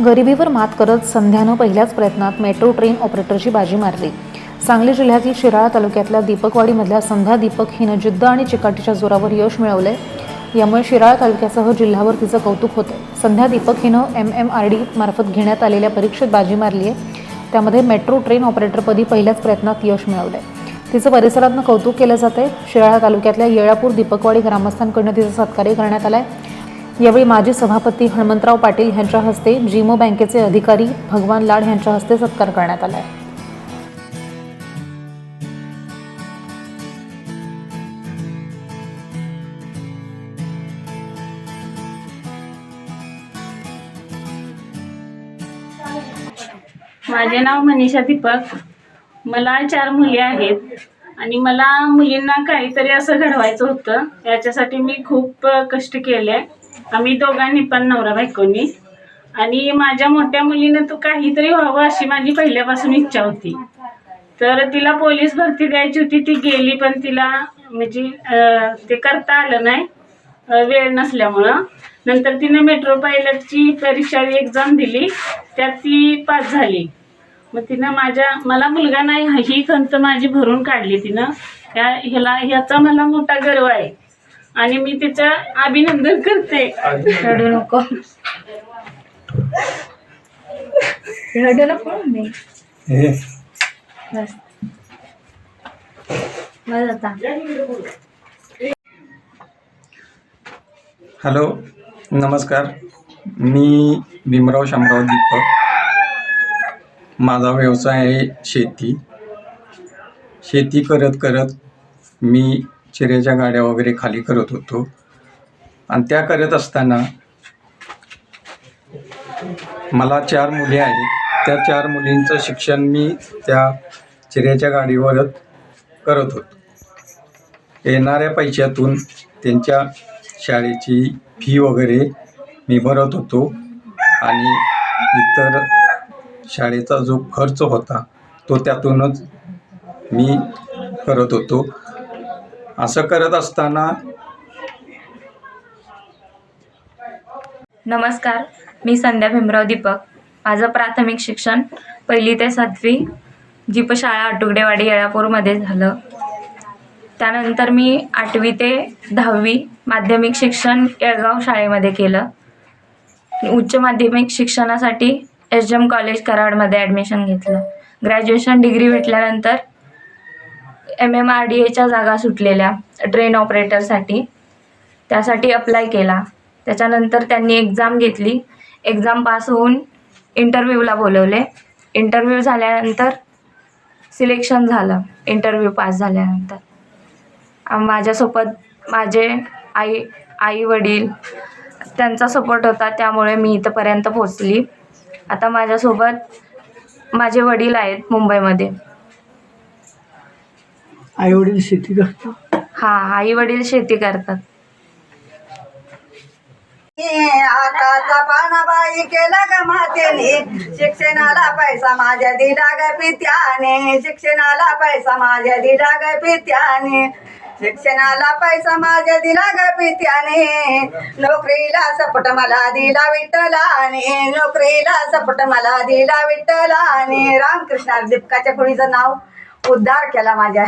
गरिबीवर मात करत संध्यानं पहिल्याच प्रयत्नात मेट्रो ट्रेन ऑपरेटरची बाजी मारली. सांगली जिल्ह्यातील शिराळा तालुक्यातल्या दीपकवाडीमधल्या संध्या दीपक हिनं जिद्द आणि चिकाटीच्या जोरावर यश मिळवलंय. यामुळे शिराळा तालुक्यासह जिल्ह्यावर तिचं कौतुक होतं संध्या दीपक हिनं एम एम आर डी मार्फत घेण्यात आलेल्या परीक्षेत बाजी मारली आहे त्यामध्ये मेट्रो ट्रेन ऑपरेटरपदी पहिल्याच प्रयत्नात यश मिळवलं आहे तिचं परिसरातनं कौतुक केलं जात आहे शिराळा तालुक्यातल्या येळापूर दीपकवाडी ग्रामस्थांकडनं तिचं सत्कार्य करण्यात आलाय. यावेळी माजी सभापती हणमंतराव पाटील यांच्या हस्ते जिमो बँकेचे अधिकारी भगवान लाड यांच्या हस्ते सत्कार करण्यात आला आहे. माझे नाव मनीषा दीपक. मला चार मुली आहेत आणि मला मुलींना काहीतरी असं घडवायचं होतं. याच्यासाठी मी खूप कष्ट केले. आम्ही दोघांनी पण नवरा बायकोनी. आणि माझ्या मोठ्या मुलीनं तू काहीतरी व्हावं अशी माझी पहिल्यापासून इच्छा होती. तर तिला पोलीस भरती द्यायची होती ती गेली पण तिला म्हणजे ते करता आलं नाही वेळ नसल्यामुळं. नंतर तिने मेट्रो पायलटची परीक्षा एक्झाम दिली त्यात ती पास झाली. मग तिनं माझ्या मला मुलगा नाही ही खंत माझी भरून काढली तिनं. ह्या ह्याला ह्याचा मला मोठा गर्व आहे. आणि मी तिचं अभिनंदन करते. रडू नको. रडू नको मी बस. बस आता. हॅलो नमस्कार. मी भीमराव शामराव दीपक. माझा व्यवसाय आहे शेती. शेती करत करत मी चिऱ्याच्या गाड्या वगैरे खाली करत होतो. आणि त्या करत असताना मला चार मुली आहेत. त्या चार मुलींचं शिक्षण मी त्या चिऱ्याच्या गाडीवरच करत होतो. येणाऱ्या पैशातून त्यांच्या शाळेची फी वगैरे मी भरत होतो. आणि इतर शाळेचा जो खर्च होता तो त्यातूनच मी करत होतो. असं करत असताना नमस्कार मी संध्या भीमराव दीपक. माझं प्राथमिक शिक्षण पहिली ते सातवी जीपशाळा आटुगडेवाडी येळापूरमध्ये झालं. त्यानंतर मी आठवी ते दहावी माध्यमिक शिक्षण येळगाव शाळेमध्ये केलं. उच्च माध्यमिक शिक्षणासाठी एस एम कॉलेज कराडमध्ये ॲडमिशन घेतलं. ग्रॅज्युएशन डिग्री भेटल्यानंतर एम एम आर डी एच्या जागा सुटलेल्या ट्रेन ऑपरेटरसाठी त्यासाठी अप्लाय केला. त्याच्यानंतर त्यांनी एक्झाम घेतली. एक्झाम पास होऊन इंटरव्ह्यूला बोलवले. इंटरव्ह्यू झाल्यानंतर सिलेक्शन झालं. इंटरव्ह्यू पास झाल्यानंतर. माझ्यासोबत माझे आई आई वडील त्यांचा सपोर्ट होता. त्यामुळे मी इथंपर्यंत पोचली आता माझ्यासोबत माझे वडील आहेत मुंबईमध्ये. आई वडील शेती करतात. हां आई वडील शेती करतात. पानाबाई केला ग मातेने. शिक्षणाला पैसा माझ्या दिला ग पित्याने. शिक्षणाला पैसा माझ्या दिला ग पित्याने. शिक्षणाला पैसा माझ्या दिला ग पित्याने. नोकरीला सपट मला दिला विठ्ठलाने. नोकरीला सपट मला दिला विठ्ठलाने. रामकृष्ण दीपकाच्या खोळीचं नाव. उद्धार केला माझ्या.